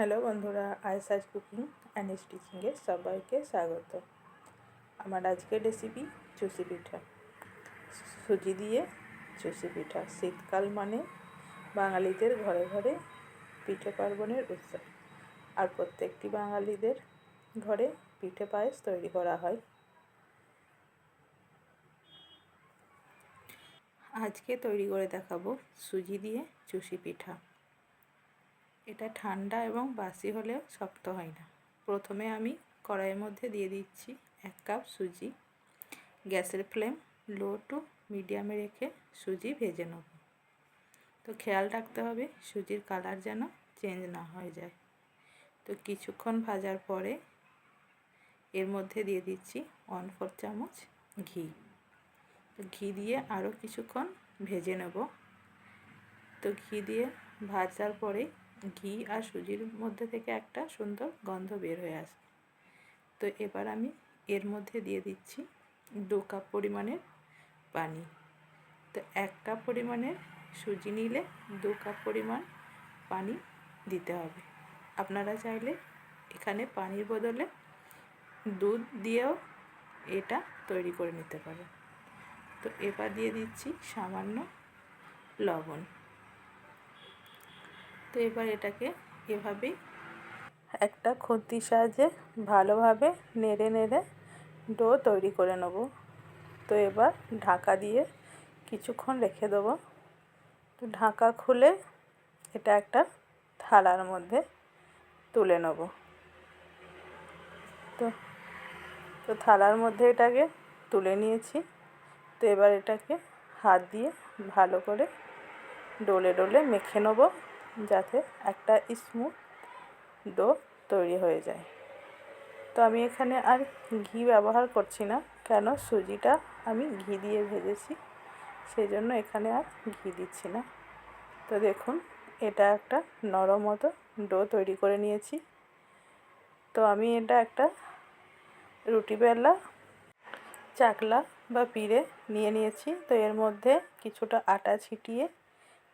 Hello বন্ধুরা আইসাজ cooking and স্টিচিংয়ে সবাইকে স্বাগত। আমার আজকের রেসিপি চুষি পিঠা। সুজি দিয়ে চুষি পিঠা। শীতকাল মানে বাঙালিদের ঘরে ঘরে পিঠে পার্বণের উৎসব। আর প্রত্যেকটি বাঙালিদের ঘরে পিঠে পায়েস তৈরি করা হয়। আজকে তৈরি করে দেখাবো সুজি দিয়ে চুষি পিঠা। এটা ঠান্ডা এবং বাসি হলেও শক্ত হয় না। প্রথমে আমি কড়াইয়ের মধ্যে দিয়ে দিচ্ছি এক কাপ সুজি। গ্যাসের ফ্লেম লো টু মিডিয়ামে রেখে সুজি ভেজে নেব। তো খেয়াল রাখতে হবে সুজির কালার যেন চেঞ্জ না হয়ে যায়। তো কিছুক্ষণ ভাজার পরে এর মধ্যে দিয়ে দিচ্ছি ওয়ান ফোর চামচ ঘি। তো ঘি দিয়ে আরও কিছুক্ষণ ভেজে নেব। তো ঘি দিয়ে ভাজার পরে ঘি আর সুজির মধ্যে থেকে একটা সুন্দর গন্ধ বের হয়ে আসে। তো এবার আমি এর মধ্যে দিয়ে দিচ্ছি দু কাপ পরিমাণের পানি। তো এক কাপ পরিমাণের সুজি নিলে দু কাপ পরিমাণ পানি দিতে হবে। আপনারা চাইলে এখানে পানির বদলে দুধ দিয়েও এটা তৈরি করে নিতে পারেন। তো এবার দিয়ে দিচ্ছি সামান্য লবণ। তো এবার এটাকে এভাবেই একটা খুন্তির সাহায্যে ভালোভাবে নেড়ে নেড়ে ডো তৈরি করে নেব। তো এবার ঢাকা দিয়ে কিছুক্ষণ রেখে দেবো। তো ঢাকা খুলে এটা একটা থালার মধ্যে তুলে নেব। তো তো থালার মধ্যে এটাকে তুলে নিয়েছি। তো এবার এটাকে হাত দিয়ে ভালো করে ডলে ডলে মেখে নেব। যাতে একটা স্মুথ ডো তৈরি হয়ে যায়। তো আমি এখানে আর ঘি ব্যবহার করছি না, কেন সুজিটা আমি ঘি দিয়ে ভেজেছি সেই জন্য এখানে আর ঘি দিচ্ছি না। তো দেখুন, এটা একটা নরম মতো ডো তৈরি করে নিয়েছি। তো আমি এটা একটা রুটি বেলা, চাকলা বা পিড়ে নিয়ে নিয়েছি। তো এর মধ্যে কিছুটা আটা ছিটিয়ে,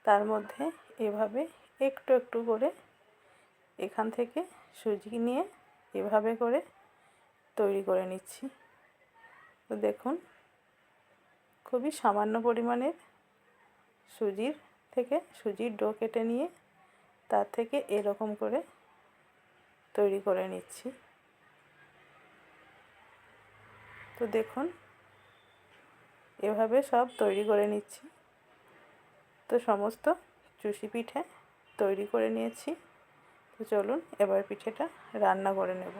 তার মধ্যে এভাবে একটু একটু করে এখান থেকে সুজি নিয়ে এভাবে করে তৈরি করে নিচ্ছি। তো দেখুন, খুবই সামান্য পরিমাণের সুজির থেকে সুজির ডো কেটে নিয়ে তার থেকে এরকম করে তৈরি করে নিচ্ছি। তো দেখুন, এভাবে সব তৈরি করে নিচ্ছি। তো সমস্ত চুষি পিঠে তৈরি করে নিয়েছি। তো চলুন এবার পিঠেটা রান্না করে নেব।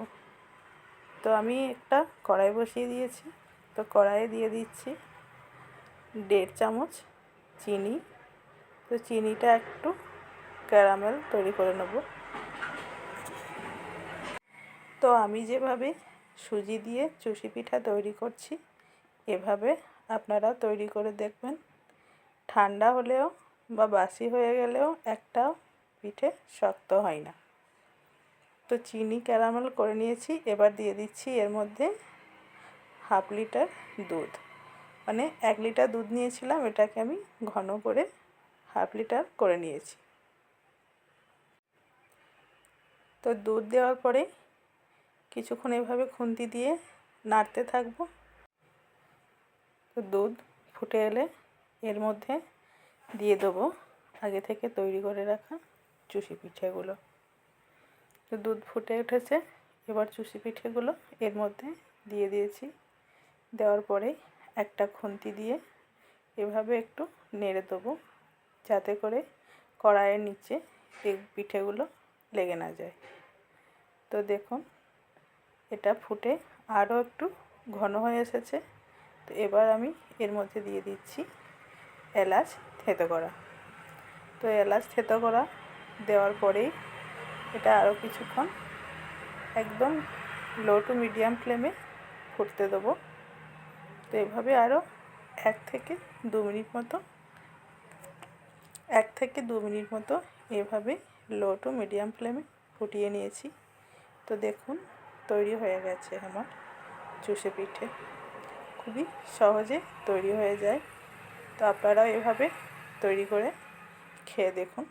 তো আমি একটা কড়াই বসিয়ে দিয়েছি। তো কড়াইয়ে দিয়ে দিচ্ছি দেড় চামচ চিনি। তো চিনিটা একটু ক্যারামেল তৈরি করে নেব। তো আমি যেভাবে সুজি দিয়ে চুষি পিঠা তৈরি করছি, এভাবে আপনারা তৈরি করে দেখবেন। ঠান্ডা হলেও বা বাসি হয়ে গেলেও একটাও পিঠে শক্ত হয় না। তো চিনি ক্যারামেল করে নিয়েছি, এবার দিয়ে দিচ্ছি এর মধ্যে হাফ লিটার দুধ। মানে এক লিটার দুধ নিয়েছিলাম, এটাকে আমি ঘন করে হাফ লিটার করে নিয়েছি। তো দুধ দেওয়ার পরে কিছুক্ষণ এভাবে খুন্তি দিয়ে নাড়তে থাকব। তো দুধ ফুটে এলে এর মধ্যে দিয়ে দেবো আগে থেকে তৈরি করে রাখা চুষি পিঠেগুলো। তো দুধ ফুটে উঠেছে, এবার চুষি পিঠেগুলো এর মধ্যে দিয়ে দিয়েছি। দেওয়ার পরে একটা খুন্তি দিয়ে এভাবে একটু নেড়ে দেবো, যাতে করে কড়াইয়ের নিচে এই পিঠেগুলো লেগে না যায়। তো দেখুন, এটা ফুটে আরও একটু ঘন হয়ে এসেছে। তো এবার আমি এর মধ্যে দিয়ে দিচ্ছি এলাচ থেতো করা। তো এলাচ থেতো করা দেওয়ার পরেই এটা আরও কিছুক্ষণ একদম লো টু মিডিয়াম ফ্লেমে ফুটতে দেবো। তো এভাবে আরও এক থেকে দু মিনিট মতো, এক থেকে দু মিনিট মতো এভাবে লো টু মিডিয়াম ফ্লেমে ফুটিয়ে নিয়েছি। তো দেখুন, তৈরি হয়ে গেছে আমার চুষে পিঠে। খুবই সহজে তৈরি হয়ে যায়। তো আপনারাও এভাবে তৈরি করে খেয়ে দেখুন।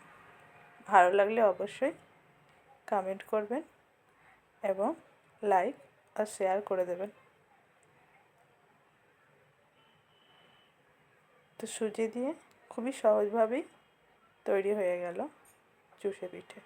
ভালো লাগলে অবশ্যই কমেন্ট করবেন এবং লাইক আর শেয়ার করে দেবেন। তো সুজি দিয়ে খুবই সহজভাবেই তৈরি হয়ে গেল চুষে পিঠে।